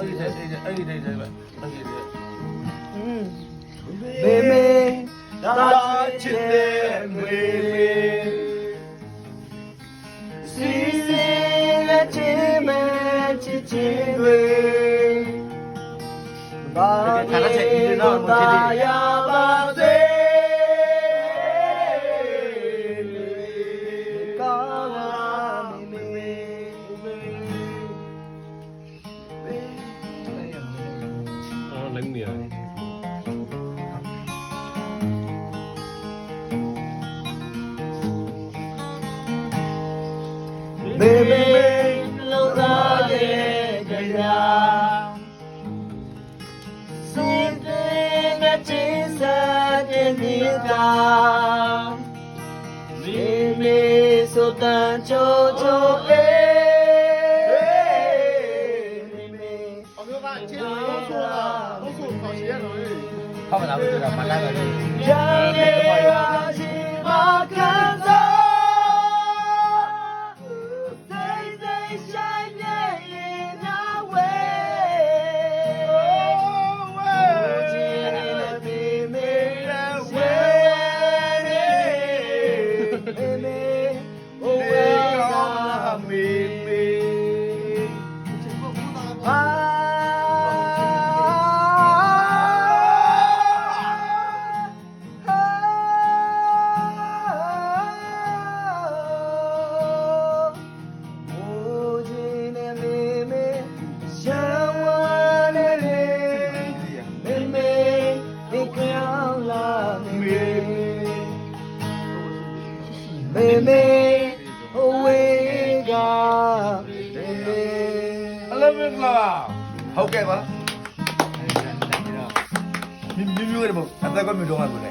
အဲ့ဒီအဲ့ဒီအဲ့ဒီအဲ့ဒီပဲအဲ့ဒီမေမေတာချစ်တဲ့မေမေစီစီလက်ချင်မဲ့ချစ်ချင်တွေဘာလို့တာရပါစေကာ 생리야. 내맘 너에게 그냥 슬픔의 진사되니까 님이 쏟아져 저에 လို့ဆိုတာလို့ဆိုခေါ်ရတော့လေဟောမလားဘယ်လိုမှလာတယ်ရ မေမေအဝေးကမေမေအလမင်္ဂလာဟုတ်ကဲ့ပါမြင်းမြင်းရပေါ့အသက်ကမြင်းတော့မှာကိုလေ